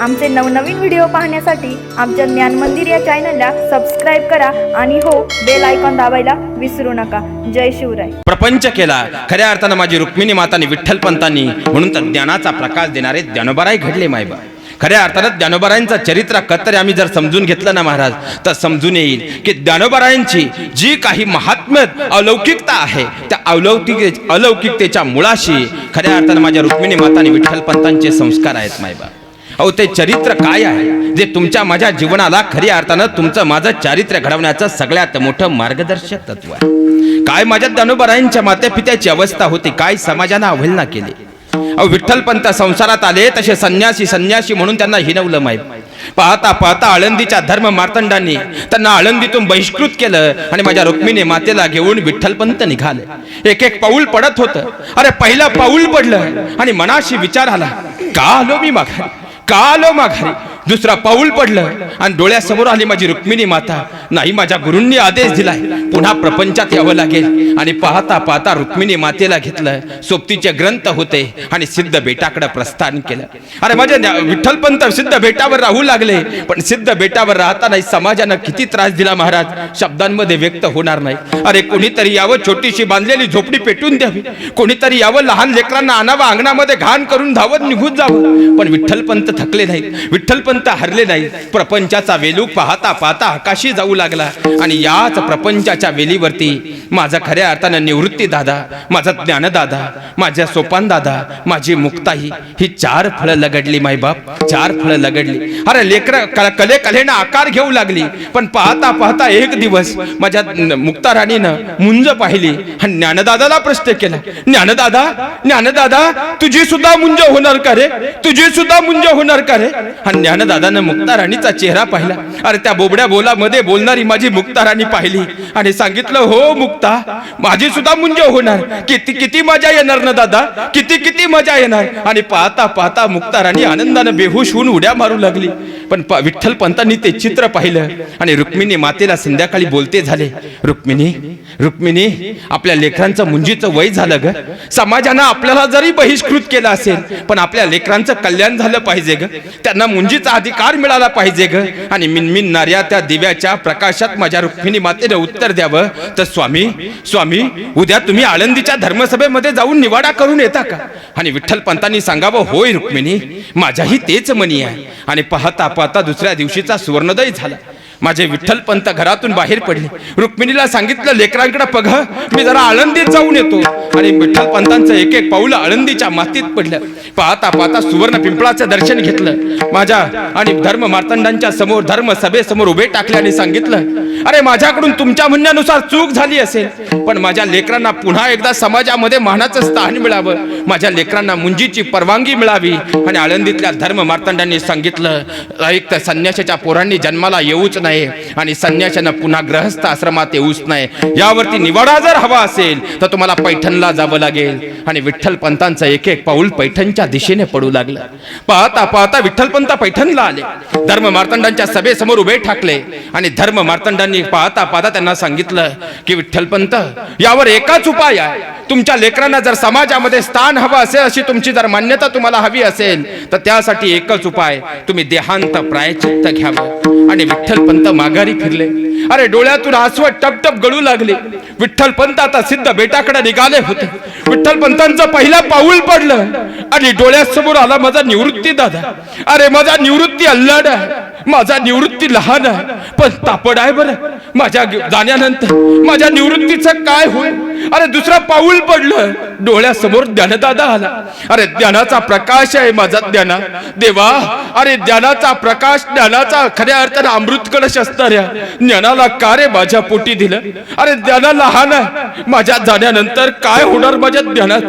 आमचे नवनवीन व्हिडिओ पाहण्यासाठी आमच्या ज्ञान मंदिर या चॅनलला सबस्क्राईब करा आणि हो बेल आयकॉन दाबायला विसरू नका. जय शिवराय. प्रपंच केला. खऱ्या अर्थानं माझी रुक्मिणी मातानी विठ्ठल पंतांनी म्हणून तर ज्ञानाचा प्रकाश देणारे ज्ञानोबाराय घडले मायबा खऱ्या अर्थानं ज्ञानोबरायांचा चरित्र कत्तरे आम्ही जर समजून घेतलं ना महाराज तर समजून येईल की ज्ञानोबरायांची जी काही महात्म्य अलौकिकता आहे त्या अलौकिक अलौकिकतेच्या मुळाशी खऱ्या अर्थानं माझ्या रुक्मिणी मातानी विठ्ठल पंतांचे संस्कार आहेत मायबा अहो ते चरित्र काय आहे? जे तुमच्या माझ्या जीवनाला खऱ्या अर्थानं तुमचं माझं चारित्र्य घडवण्याचं सगळ्यात मोठं मार्गदर्शक तत्व आहे. काय माझ्या दानोबरायांच्या मातेपित्याची अवस्था होती? काय समाजानं अवहेलना केली? अहो विठ्ठलपंत संसारात आले तसे संन्यासी संन्यासी म्हणून त्यांना हिनवलं माहीत. पाहता पाहता आळंदीच्या धर्म मार्तंडांनी त्यांना आळंदीतून बहिष्कृत केलं आणि माझ्या रुक्मिणी मातेला घेऊन विठ्ठलपंत निघाले. एक एक पाऊल पडत होतं. अरे पहिलं पाऊल पडलं आणि मनाशी विचार आला का आलो मी माघारी? का माघारी. दुसरा पाऊल पडलं आणि डोळ्यासमोर आली माझी रुक्मिणी माता. नाही माझ्या गुरूंनी आदेश दिलाय. पुन्हा प्रपंचात यावं लागेल. आणि पाहता पाहता रुक्मिणी मातेला घेतलं. सोबतीचे ग्रंथ होते आणि सिद्ध बेटाकडे प्रस्थान केलं. अरे माझ्या विठ्ठलपंत सिद्ध बेटावर राहू लागले. पण सिद्ध बेटावर राहताना समाजानं किती त्रास दिला महाराज? शब्दांमध्ये व्यक्त होणार नाही. अरे कोणीतरी यावं छोटीशी बांधलेली झोपडी पेटून द्यावी. कोणीतरी यावं लहान लेकरांना आणावं अंगणामध्ये घाण करून धावत निघून जावं. पण विठ्ठलपंत थकले नाहीत. विठ्ठलपंत हरले नाही. प्रपंचाचा वेलूक पाहता पाहता आकाशी जाऊ लागला. आणि याच प्रपंचाच्या वेलीवरती माझा खऱ्या अर्थानं निवृत्ती दादा माझा ज्ञानदादा माझ्या सोपान दादा माझी मुक्ताई ही चार फळं लगडली मायबाप चार फळं लगडली. अरे लेकर कले कलेनं आकार घेऊ लागली. पण पाहता पाहता एक दिवस माझ्या मुक्ता राणीनं मुंज पाहिली आणि ज्ञानदादाला प्रश्न केला. ज्ञानदादा ज्ञानदादा तुझी सुद्धा मुंज होणार का रे? तुझी सुद्धा मुंज होणार का रे? आणि ज्ञान मुक्ता राणीचा चेहरा पाहिला. अरे त्या बोबड्या बोलामध्ये बोलणारी माझी मुक्ता राणी पाहिली. आणि सांगितलं हो मुक्ता माझी सुद्धा मुंज होणार. किती किती मजा येणार ना दादा? किती किती मजा येणार? आणि पाहता पाहता मुक्ता राणी आनंदानं बेहूश होऊन उड्या मारू लागली. पण प- विठ्ठल पंतांनी ते चित्र पाहिलं आणि रुक्मिणी मातेला संध्याकाळी बोलते झाले रुक्मिणी रुक्मिणी आपल्या लेकरांचं मुंजीचं वय झालं ग. समाजानं आपल्याला जरी बहिष्कृत केलं असेल पण आपल्या लेकरांचं कल्याण झालं पाहिजे ग. त्यांना मुंजीचा अधिकार मिळाला पाहिजे ग. आणि मिनमिनणाऱ्या त्या दिव्याच्या प्रकाशात माझ्या रुक्मिणी मातेने उत्तर द्यावं. तर स्वामी स्वामी उद्या तुम्ही आळंदीच्या धर्मसभेमध्ये जाऊन निवाडा करून येता का? आणि विठ्ठल पंतांनी सांगावं होय रुक्मिणी माझ्याही तेच मनी आहे. आणि पाहता पाहता दुसऱ्या दिवशीचा सुवर्णोदय झाला. माझे विठ्ठल पंत घरातून बाहेर पडले. रुक्मिणीला सांगितलं लेकरांकडे बघ मी जरा आळंदीत जाऊन येतो. आणि विठ्ठल पंतांचं एक एक पाऊल आळंदीच्या मातीत पडलं. पाहता पाहता सुवर्ण पिंपळाचं दर्शन घेतलं. माझ्या आणि धर्म मार्तंडांच्या समोर धर्म सभेसमोर उभे टाकले आणि सांगितलं अरे माझ्याकडून तुमच्या म्हणण्यानुसार चूक झाली असेल. पण माझ्या लेकरांना पुन्हा एकदा समाजामध्ये मानाचं स्थान मिळावं. माझ्या लेकरांना मुंजीची परवानगी मिळावी. आणि आळंदीतल्या धर्म मार्तंडांनी सांगितलं एक तर संन्याशाच्या पोरांनी जन्माला येऊच नाही आणि संन्याशानं पुन्हा ग्रहस्थ आश्रमात येऊच नाही यावरती निवाडा जर हवा असेल तर तुम्हाला पैठणला जावं लागेल. आणि विठ्ठल पंतांचं एक एक पाऊल पैठणच्या दिशेने पडू लागलं. पाहता पाहता विठ्ठल पंत पैठणला आले. धर्म मार्तंडांच्या सभेसमोर उभे ठाकले. आणि धर्म मार्तंडांनी पाहता पाहता त्यांना सांगितलं की विठ्ठल पंत यावर एकाच उपाय आहे. तुमच्या लेकरांना जर समाजामध्ये स्थान हवं असेल अशी तुमची जर मान्यता तुम्हाला हवी असेल तर त्यासाठी एकच उपाय तुम्ही देहांत प्रायचित्त घ्यावं. आणि विठ्ठलपंत माघारी फिरले. अरे डोळ्यातून आसवट टपटप गळू लागले. विठ्ठलपंत आता सिद्ध बेटाकडे निघाले होते. विठ्ठलपंतांचं पहिला पहिलं पाऊल पडलं. आणि डोळ्यासमोर आला माझा निवृत्ती दादा. अरे माझा निवृत्ती अल्लाड आहे. माझा निवृत्ती लहान आहे. पण तापड आहे बरं. माझ्या जाण्यानंतर माझ्या निवृत्तीचं काय होईल? अरे दुसरा पाऊल पडलं डोळ्यासमोर ज्ञानदादा आला. अरे ज्ञानाचा प्रकाश आहे माझा ज्ञाना. देवा अरे ज्ञानाचा प्रकाश ज्ञानाचा खऱ्या अर्थानं अमृत कलश असणाऱ्या ज्ञानाला का रे माझ्या पोटी दिलं? अरे ज्ञाना लहान आहे. माझ्या जाण्यानंतर काय होणार माझ्या ज्ञानात?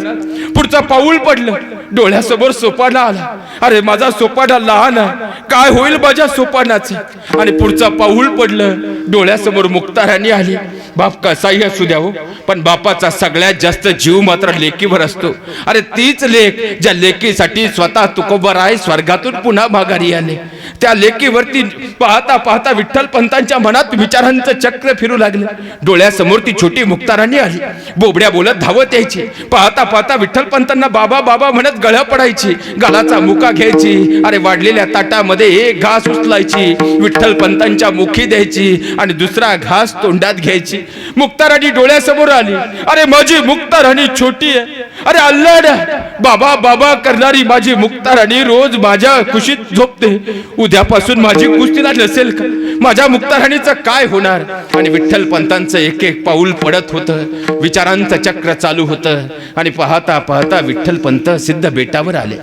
पुढचं पाऊल पडलं. डोळ्यासमोर सोपाना आला. अरे माझा सोपाना लहान आहे. काय होईल माझ्या सोपानाचं? आणि पुढचा पाऊल पडलं. डोळ्यासमोर मुक्ताराणी आली. बाप कसाही असू द्यावं हो, पण बापाचा सगळ्यात जास्त जीव मात्र लेकीवर असतो. अरे तीच लेख ज्या लेकीसाठी स्वतः तुकोबर आहे स्वर्गातून पुन्हा माघारी आले. त्या लेकीवरती पाहता पाहता विठ्ठल पंतांच्या मनात विचारांचं चक्र फिरू लागलं. डोळ्यासमोर ती छोटी मुक्ताराणी आली. बोबड्या बोलत धावत यायची. पाहता पाहता विठ्ठल पंतांना बाबा बाबा म्हणत गळ्या पडायची. गालाचा मुका घ्यायची. अरे वाढलेल्या ताटामध्ये एक घास उचलायची. विठ्ठल पंतांच्या मुखी द्यायची आणि दुसरा घास तोंडात घ्यायची. मुक्ताराणी डोळ्यासमोर आली. अरे माझी मुक्ताराणी छोटी आहे. अरे अल्लाड बाबा बाबा करणारी माझी मुक्ताराणी रोज माझ्या खुशीत झोपते. उद्यापासून माझी कुस्तीला नसेल का? माझ्या मुक्ताराणीचं काय होणार? आणि विठ्ठल पंतांचं एक एक पाऊल पडत होतं. विचारांचं चक्र चालू होतं. आणि पाहता पाहता विठ्ठल पंत सिद्ध बेटावर आले.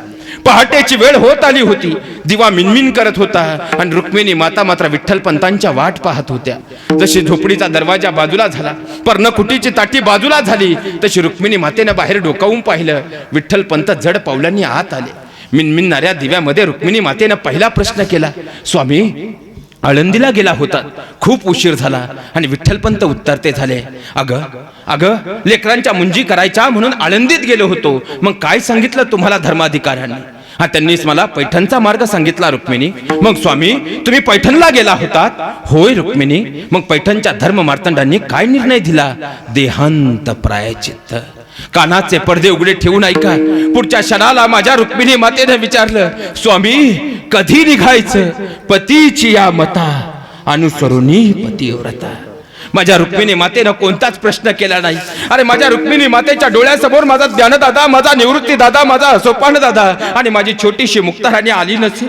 पहाटेची वेळ होत आली होती. दिवा मिनमिन करत होता आणि रुक्मिणी माता मात्र विठ्ठल पंतांच्या वाट पाहत होत्या. जशी झोपडीचा दरवाजा बाजूला झाला पर्णकुटीची ताटी बाजूला झाली तशी रुक्मिणी मातेनं बाहेर डोकावून पाहिलं. विठ्ठल पंत जड पावलांनी आत आले. मिनमिनणाऱ्या दिव्यामध्ये रुक्मिणी मातेनं पहिला प्रश्न केला स्वामी आळंदीला गेला होता. खूप उशीर झाला आणि विठ्ठलपंत उत्तरते झाले. अग अग लेकरांच्या मुंजी करायच्या म्हणून आळंदीत गेलो होतो. मग काय सांगितलं तुम्हाला धर्माधिकाऱ्यांनी? हा त्यांनीच मला पैठणचा मार्ग सांगितला रुक्मिणी. मग स्वामी तुम्ही पैठणला गेला होतात? होय रुक्मिणी. मग पैठणच्या धर्म मार्तंडांनी काय निर्णय दिला? देहांत प्रायचित्त कानाचे पडदे उघडे ठेवून ऐका. पुढच्या क्षणाला माझ्या रुक्मिणी मातेने विचारलं स्वामी कधी निघायचं? पतीची या मता अनुसरुनी पतिव्रता. माझ्या रुक्मिणी मातेनं कोणताच प्रश्न केला नाही. अरे माझ्या रुक्मिणी मातेच्या डोळ्यासमोर माझा ज्ञानदादा माझा निवृत्ती दादा माझा सोपान दादा आणि माझी छोटीशी मुक्ताराणी आली नसे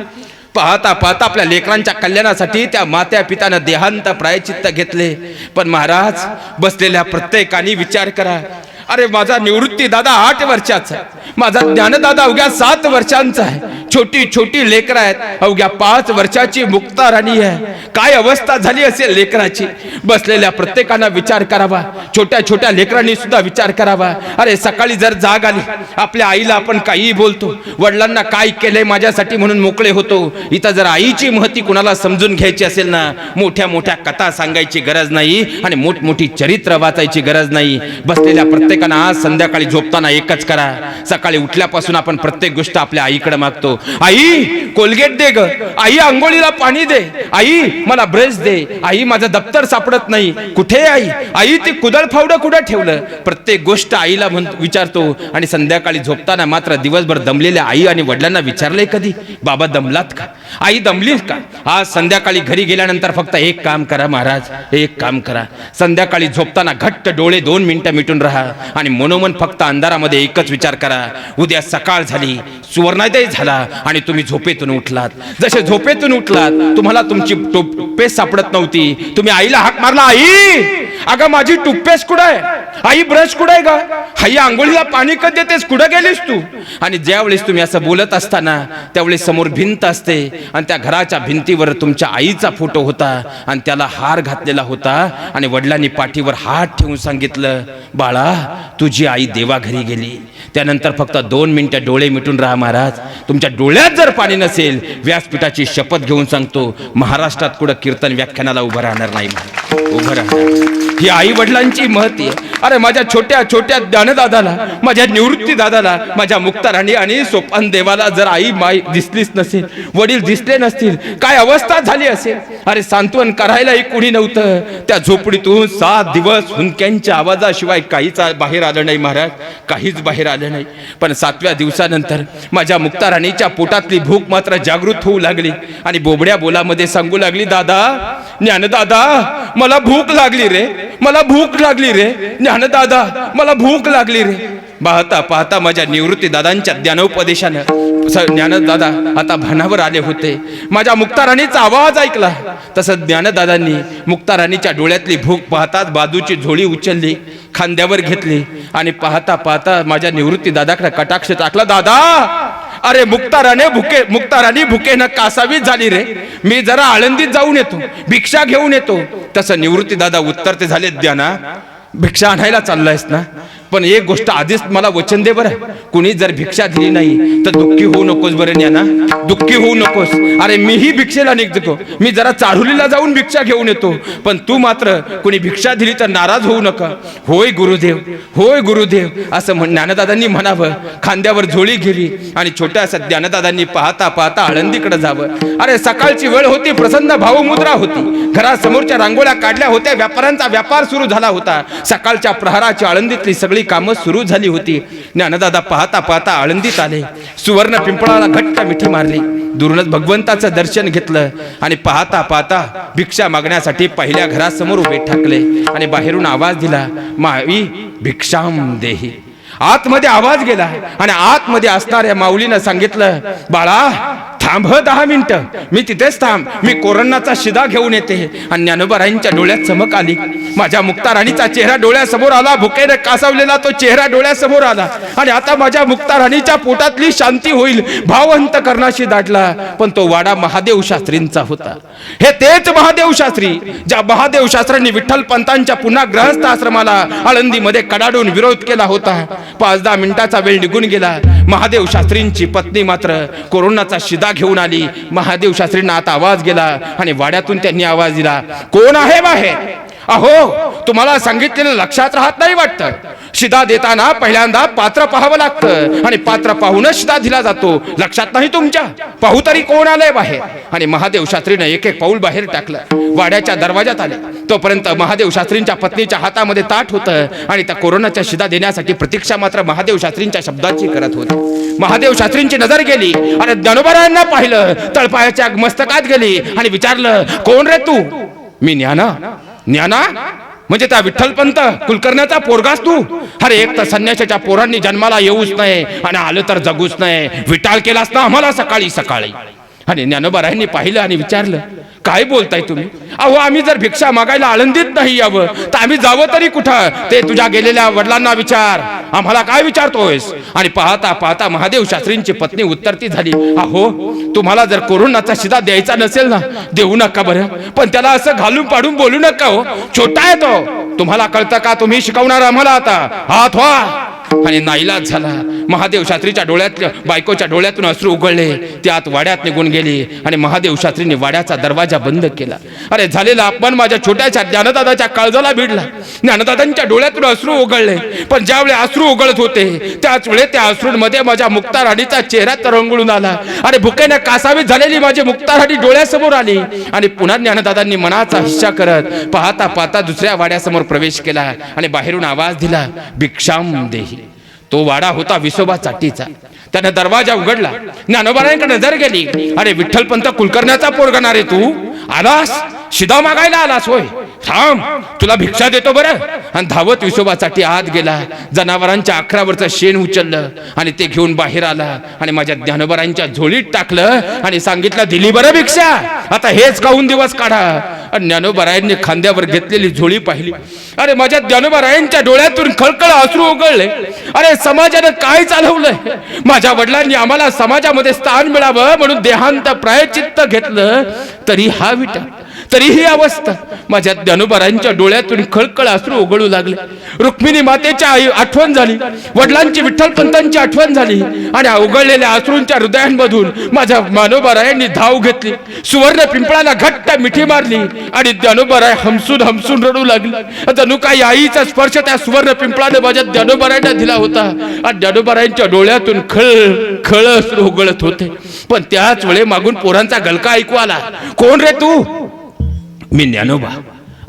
पाहता पाहता आपल्या लेकरांच्या कल्याणासाठी त्या मात्या पितानं देहांत प्रायचित्त घेतले. पण महाराज बसलेल्या प्रत्येकाने विचार करा. अरे माझा निवृत्ती दादा आठ वर्षाचा आहे. माझा ज्ञानदादा अवघ्या सात वर्षांचा आहे. छोटी छोटी लेकर आहेत. अवघ्या पाच वर्षाची मुक्ता राणी आहे. काय अवस्था झाली असेल लेकराची? बसलेल्या प्रत्येकानं विचार करावा. छोट्या छोट्या लेकरांनी सुद्धा विचार करावा. अरे सकाळी जर जाग आली आपल्या आईला आपण काहीही बोलतो. वडिलांना काय केलंय माझ्यासाठी म्हणून मोकळे होतो. इथं जर आईची महती कुणाला समजून घ्यायची असेल ना मोठ्या मोठ्या कथा सांगायची गरज नाही आणि मोठमोठी चरित्र वाचायची गरज नाही. बसलेल्या प्रत्येक प्रत्येकानं आज संध्याकाळी झोपताना एकच करा. सकाळी उठल्यापासून आपण प्रत्येक गोष्ट आपल्या आईकडे मागतो. आई कोलगेट दे ग. आई आंघोळीला पाणी दे. आई मला ब्रश दे. आई माझं दप्तर सापडत नाही. कुठे आई? आई ते कुदळ फावडं कुठं ठेवलं? प्रत्येक गोष्ट आईला म्हण विचारतो. आणि संध्याकाळी झोपताना मात्र दिवसभर दमलेल्या आई आणि वडिलांना विचारले कधी? बाबा दमलात का? आई दमली का? आज संध्याकाळी घरी गेल्यानंतर फक्त एक काम करा महाराज. एक काम करा. संध्याकाळी झोपताना घट्ट डोळे दोन मिनिटं मिटून राहा. आणि मनोमन फक्त अंधारामध्ये एकच विचार करा. उद्या सकाळ झाली सुवर्णोदय झाला आणि तुम्ही झोपेतून उठलात. जसे झोपेतून उठलात तुम्हाला तुमची टोपे सापडत नव्हती. तुम्ही आईला हाक मारला आई! अगं माझी टूथपेस्ट कुठं आहे? आई ब्रश कुठं आहे का आई आंघोळीला पाणी कधी देतेस? कुठं गेलीस तू? आणि ज्यावेळेस तुम्ही असं बोलत असताना त्यावेळेस समोर भिंत असते आणि त्या घराच्या भिंतीवर तुमच्या आईचा फोटो होता आणि त्याला हार घातलेला होता आणि वडिलांनी पाठीवर हात ठेवून सांगितलं बाळा तुझी आई देवाघरी गेली. त्यानंतर फक्त दोन मिनटं डोळे मिटून राहा महाराज. तुमच्या डोळ्यात जर पाणी नसेल व्यासपीठाची शपथ घेऊन सांगतो महाराष्ट्रात कुठं कीर्तन व्याख्यानाला उभं राहणार नाही उभं राहणार ही आई वडिलांची महती आहे. अरे माझ्या छोट्या छोट्या ज्ञानदादाला माझ्या निवृत्ती दादाला माझ्या मुक्ताराणी आणि सोपान देवाला जर आई माई दिसलीच नसेल वडील दिसले नसतील काय अवस्था झाली असेल? अरे सांत्वन करायलाही कुणी नव्हतं. त्या झोपडीतून सात दिवस हुंक्यांच्या आवाजाशिवाय काहीच बाहेर आलं नाही महाराज. काहीच बाहेर आलं नाही. पण सातव्या दिवसानंतर माझ्या मुक्ताराणीच्या पोटातली भूक मात्र जागृत होऊ लागली. आणि बोबड्या बोलामध्ये सांगू लागली दादा ज्ञानदादा मला भूक लागली रे मला भूक लागली रे ज्ञानदादा मला भूक लागली रे. पाहता पाहता माझ्या निवृत्ती दादांच्या ज्ञानोपदेशानं ज्ञानदादा आता भानावर आले होते. माझ्या मुक्ताराणीचा आवाज ऐकला. तसं ज्ञानदादांनी मुक्ताराणीच्या डोळ्यातली भूक पाहताच बाजूची झोळी उचलली खांद्यावर घेतली आणि पाहता पाहता माझ्या निवृत्ती दादाकडे कटाक्ष टाकला दादा अरे मुक्ताराने भुके मुक्ताराणी भुकेनं कासावीच झाली रे. मी जरा आळंदीत जाऊन येतो भिक्षा घेऊन येतो. तसं निवृत्ती दादा उत्तर ते झाले ज्ञाना भिक्षा आणायला चाललायस ना? पण एक गोष्ट आधीच मला वचन दे बरं. कुणी जर भिक्षा दिली नाही तर दुःखी होऊ नकोस बरं ज्ञाना दुःखी होऊ नकोस. अरे मीही भिक्षेला निघतो. मी जरा चारुलीला जाऊन भिक्षा घेऊन येतो. पण तू मात्र कुणी भिक्षा दिली तर नाराज होऊ नका. होय गुरुदेव होय गुरुदेव असं म्हण ज्ञानदादांनी म्हणावं. खांद्यावर झोळी गेली आणि छोट्याशा ज्ञानदादांनी पाहता पाहता आळंदीकडे जावं. अरे सकाळची वेळ होती प्रसन्न भावमुद्रा होती. घरासमोरच्या रांगोळ्या काढल्या होत्या व्यापाऱ्यांचा व्यापार सुरू झाला होता. सकाळच्या प्रहाराची आळंदीतली सगळी कामं सुरू झाली होती. ज्ञानदादा पाहता पाहता आळंदीत आले. सुवर्ण पिंपळाला घट्ट मिठी मारली. दुरूनच भगवंताचं दर्शन घेतलं आणि पाहता पाहता भिक्षा मागण्यासाठी पहिल्या घरासमोर उभे ठाकले आणि बाहेरून आवाज दिला मावी भिक्षाम देही. आतमध्ये आवाज गेला आणि आतमध्ये असणाऱ्या माऊलीनं सांगितलं बाळा थांब दहा मिनिटं. मी तिथेच थांब. मी कोरोनाचा शिदा घेऊन येते. आणि ज्ञानोबाराईंच्या डोळ्यात चमक आली. माझ्या मुक्ताराणीचा चेहरा डोळ्यासमोर आला. भुकेने कासवलेला तो चेहरा डोळ्यासमोर आला. आणि आता माझ्या मुक्ताराणीच्या पोटातली शांती होईल. भावंत करणाशी दाटला. पण तो वाडा महादेव शास्त्रींचा होता. हे तेच महादेव शास्त्री ज्या महादेव शास्त्रांनी विठ्ठल पंतांच्या पुन्हा ग्रहस्थ आश्रमाला आळंदीमध्ये कडाडून विरोध केला होता. पाच दहा मिनिटाचा वेळ निघून गेला. महादेव शास्त्रींची पत्नी मात्र कोरोनाचा शिदा घेऊन आली. महादेव शास्त्रींना आता आवाज गेला आणि वाड्यातून त्यांनी आवाज दिला कोण आहे बाहेर अहो तुम्हाला सांगितलेलं लक्षात राहत नाही वाटतं. शिदा देताना पहिल्यांदा पात्र पाहावं लागतं आणि पात्र पाहूनच शिदा दिला जातो. लक्षात नाही तुमच्या? पाहू तरी कोण आलंय बाहेर? आणि महादेव शास्त्रीनं एक एक पाऊल बाहेर टाकलं. वाड्याच्या दरवाजात आले. तोपर्यंत महादेव शास्त्रींच्या पत्नीच्या हातामध्ये ताट होतं आणि त्या कोरोनाच्या शिदा देण्यासाठी प्रतीक्षा मात्र महादेव शास्त्रींच्या शब्दाची करत होती. महादेव शास्त्रींची नजर गेली आणि धनुबरांना पाहिलं. तळपायाच्या मस्तकात गेली आणि विचारलं कोण रे तू? मी ज्ञाना. ज्ञाना म्हणजे त्या विठ्ठलपंत कुलकर्ण्याचा पोरगास तू. अरे एक तर संन्याशाच्या पोरांनी जन्माला येऊच नाही आणि आलं तर जगूच नाही विटाळ केलास ना आम्हाला सकाळी सकाळी. आणि ज्ञानोबारायांनी पाहिलं आणि विचारलं काय बोलताय तुम्ही? अहो आम्ही जर भिक्षा मागायला आळंदीत नाही यावं तर आम्ही जावं तरी कुठं? ते तुझ्या गेलेल्या वडिलांना विचार. आम्हाला काय विचारतोयस? आणि पाहता पाहता महादेव शास्त्रींची पत्नी उत्तरती झाली. अहो तुम्हाला जर कोरोनाचा शिदा द्यायचा नसेल ना देऊ नका बरं. पण त्याला असं घालून पाडून बोलू नका हो. छोटा आहे तो. तुम्हाला कळतं का तुम्ही शिकवणार आम्हाला आता? हात व्हा. आणि नाईलाज झाला. महादेव शास्त्रीच्या डोळ्यातल्या बायकोच्या डोळ्यातून अश्रू उघडले. त्यात वाड्यात निघून गेले आणि महादेव शास्त्रीने वाड्याचा दरवाजा बंद केला. अरे झालेला अपमान माझ्या छोट्याच्या ज्ञानदादाच्या काळजाला भिडला. ज्ञानदादांच्या डोळ्यातून अश्रू उघडले. पण ज्यावेळी अश्रू उघडत होते त्याच वेळे त्या अश्रूंमध्ये माझ्या मुक्ता राणीचा चेहरा तरंगळून आला. अरे भुकेने कासावीत झालेली माझी मुक्ता राणी डोळ्यासमोर आली. आणि पुन्हा ज्ञानदादांनी मनाचा हिस्सा करत पाहता पाहता दुसऱ्या वाड्यासमोर प्रवेश केला आणि बाहेरून आवाज दिला भिक्षाम देही. तो वाडा होता विसोबा चाटीचा. त्याने दरवाजा उघडला. ज्ञानोबारायांकडे नजर गेली. अरे विठ्ठलपंत कुलकर्ण्याचा पोरगणा रे तू? आलास? शिदा मागायला आलास होय. थांब तुला भिक्षा देतो बरं. आणि धावत विसोबासाठी आत गेला. जनावरांच्या अखरावरचं शेण उचललं आणि ते घेऊन बाहेर आला आणि माझ्या ज्ञानोबरांच्या झोळीत टाकलं आणि सांगितलं दिली बरं भिक्षा. आता हेच काहून दिवस काढा. आणि ज्ञानोबरायांनी खांद्यावर घेतलेली झोळी पाहिली. अरे माझ्या ज्ञानोबरायांच्या डोळ्यातून खळखळ अश्रू उघडले अरे समाजानं काय चालवलंय? माझ्या वडिलांनी आम्हाला समाजामध्ये स्थान मिळावं म्हणून देहांत प्रायचित्त घेतलं तरी हा विटा तरीही अवस्था. माझ्या ज्ञानोबारांच्या डोळ्यातून खळखळ असू उघडू लागले. रुक्मिणी मातेच्या आई आठवण झाली. वडिलांची विठ्ठलपंतांची आठवण झाली. आणि अवघडलेल्या उघडलेल्या अश्रूंच्या हृदयांमधून माझ्या मानोबारायांनी धाव घेतली. सुवर्ण पिंपळाला घट्ट मिठी मारली. आणि ज्ञानोबाराय हमसून हमसून रडू लागली. जणू काही आईचा स्पर्श त्या सुवर्ण पिंपळाने माझ्या ज्ञानोबारायांना दिला होता. आणि ज्ञानोबारायांच्या डोळ्यातून खळ खळ असू उघडत होते. पण त्याच वेळे मागून पोरांचा गलका ऐकू आला. कोण रे तू? मी ज्ञानोबा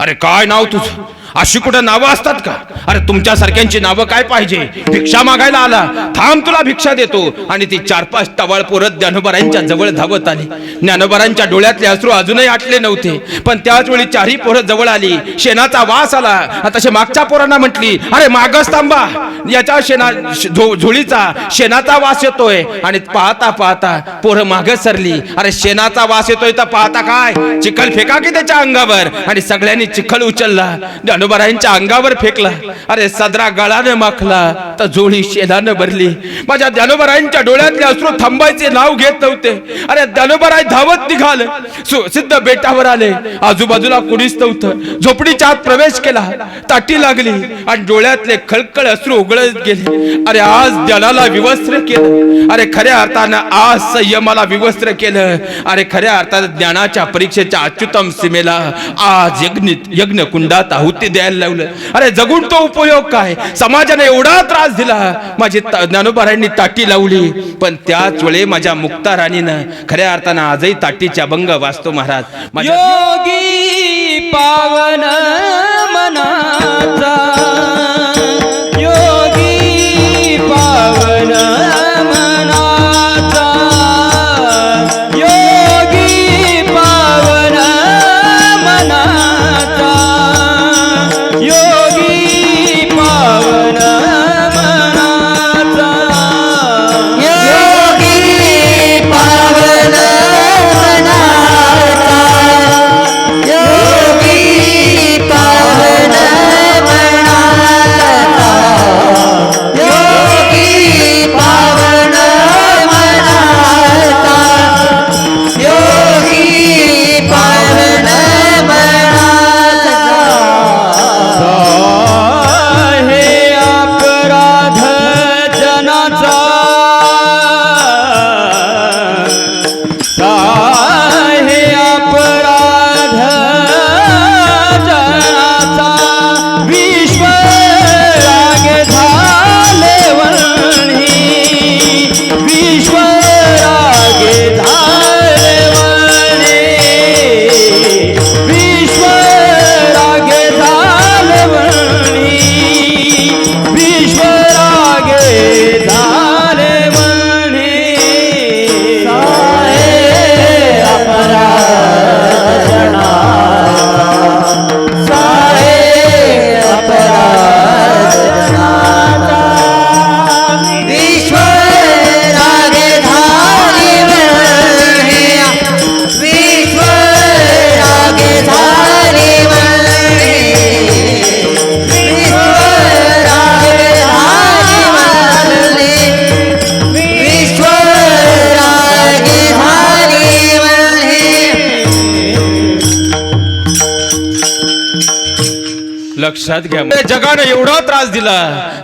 अरे काय नाव तुझं? अशी कुठं नावं असतात का? अरे तुमच्या सारख्यांची नावं काय पाहिजे? भिक्षा मागायला आला. थांब तुला भिक्षा देतो. आणि ती चार पाच टवाळ पोरत ज्ञानोबरांच्या जवळ धावत आली. ज्ञानोबरांच्या डोळ्यातले अश्रू अजूनही आटले नव्हते. पण त्याच वेळी चारही पोरं जवळ आली. शेणाचा वास आला. तसे मागच्या पोरांना म्हटली अरे मागच थांबा. याच्या शेणा झुळीचा झोळीचा शेणाचा वास येतोय. आणि पाहता पाहता पोरं मागच सरली. अरे शेणाचा वास येतोय तर पाहता काय? चिखल फेका की त्याच्या अंगावर? आणि सगळ्यांनी चिखल उचलला. ज्ञानोबरायांच्या अंगावर फेकला. अरे सदरा गळानं माखला तर जोळी शेलानं भरली. माझ्या ज्ञानोबरायांच्या डोळ्यातले अश्रू थांबायचे नाव घेत नव्हते. अरे ज्ञानोबराय धावत निघाल. सिद्ध बेटावर आले. आजूबाजूला कुणीच नव्हतं. झोपडीच्या आत प्रवेश केला. ताटी लागली आणि डोळ्यातले खळखळ अश्रू उघळत गेले. अरे आज ज्ञानाला विवस्त्र केलं. अरे खऱ्या अर्थानं आज संयमाला विवस्त्र केलं. अरे खऱ्या अर्थानं ज्ञानाच्या परीक्षेच्या अच्युतम सीमेला आज यज्ञ यज्ञ कुंडात आहुती द्यायला लावलं. अरे जगून तो उपयोग काय? समाजाने एवढा त्रास दिला. माझी ता- ताटी लावली. पण त्याच वेळे माझ्या मुक्ता राणीनं खऱ्या अर्थानं आजही ताटीचे अभंग वाचतो महाराज. माझ्या योगी पावन मनाचा. योगी पावन लक्षात घ्या. जगानं एवढा त्रास दिला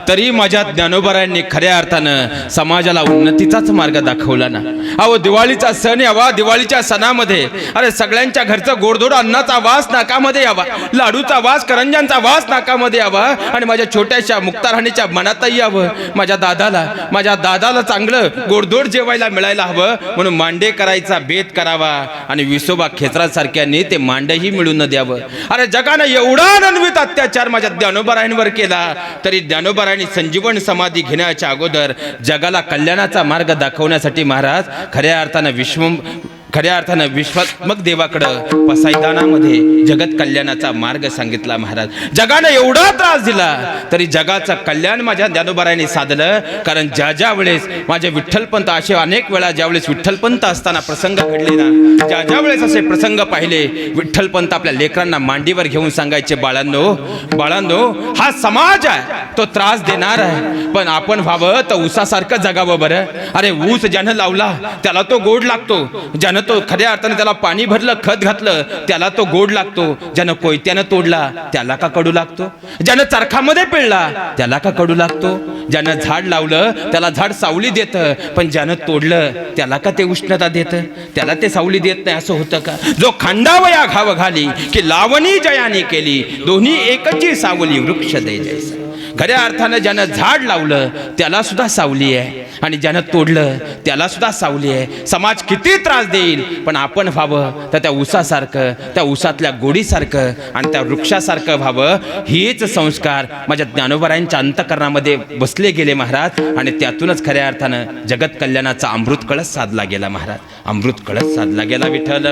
तरी माझ्या ज्ञानोबरायांनी खऱ्या अर्थानं समाजाला उन्नतीचाच मार्ग दाखवला ना. अहो दिवाळीचा सण यावा दिवाळीच्या सणामध्ये. अरे सगळ्यांच्या घरचं गोडधोड अन्नाचा वास नाकामध्ये यावा. लाडूचा वास करंजांचा वास नाकामध्ये यावा. आणि माझ्या छोट्याशा मुक्ताराणीच्या मनातही यावं. माझ्या दादाला माझ्या दादाला चांगलं गोडधोड जेवायला मिळायला हवं. म्हणून मांडे करायचा बेत करावा. आणि विसोबा खेचरासारख्यांनी ते मांडही मिळून द्यावं. अरे जगानं एवढा रणवीत अत्याचार माझ्या ज्ञानोबारायांवर केला तरी ज्ञानोबारायांनी संजीवन समाधी घेण्याच्या अगोदर जगाला कल्याणाचा मार्ग दाखवण्यासाठी महाराज खऱ्या अर्थानं विश्व खऱ्या अर्थानं विश्वात्मक देवाकडं पसायदानामध्ये जगत कल्याणाचा मार्ग सांगितला महाराज. जगानं एवढा त्रास दिला तरी जगाचं कल्याण माझ्या ज्ञानोबाराने साधलं. कारण ज्या ज्या वेळेस माझे विठ्ठलपंत असे अनेक वेळा ज्यावेळेस विठ्ठलपंत असताना प्रसंग घडले ना ज्या ज्या वेळेस असे प्रसंग पाहिले विठ्ठलपंत आपल्या लेकरांना मांडीवर घेऊन सांगायचे बाळांनो बाळांनो हा समाज आहे तो त्रास देणार आहे. पण आपण व्हावं तर ऊसासारखं जगावं बरं. अरे ऊस ज्यानं लावला त्याला तो गोड लागतो. ज्यानं तो खऱ्या अर्थाने त्याला पाणी भरलं खत घातलं त्याला तो गोड लागतो. ज्यानं कोयत्यानं तोडला त्याला का कडू लागतो? ज्यानं चरखामध्ये पिळला त्याला का कडू लागतो? ज्यानं झाड लावलं त्याला झाड सावली देतं पण ज्यानं तोडलं त्याला का ते उष्णता देतं? त्याला ते सावली देत नाही असं होतं का? जो खांडावया घाव घाली की लावणी जयाने केली दोन्ही एकची सावली वृक्ष दे जैसा. खऱ्या अर्थानं ज्यानं झाड लावलं त्याला सुद्धा सावली आहे. आणि ज्यानं तोडलं त्याला सुद्धा सावली आहे. समाज किती त्रास देईल? पण आपण व्हावं. तर त्या उसासारखं त्या उसातल्या गोडीसारखं आणि त्या वृक्षासारखं व्हावं. हेच संस्कार माझ्या ज्ञानोबरायांच्या अंतकरणामध्ये बसले गेले महाराज. आणि त्यातूनच खऱ्या अर्थानं जगत कल्याणाचा अमृत कळस साधला गेला महाराज. अमृत कळस साधला गेला विठ्ठल.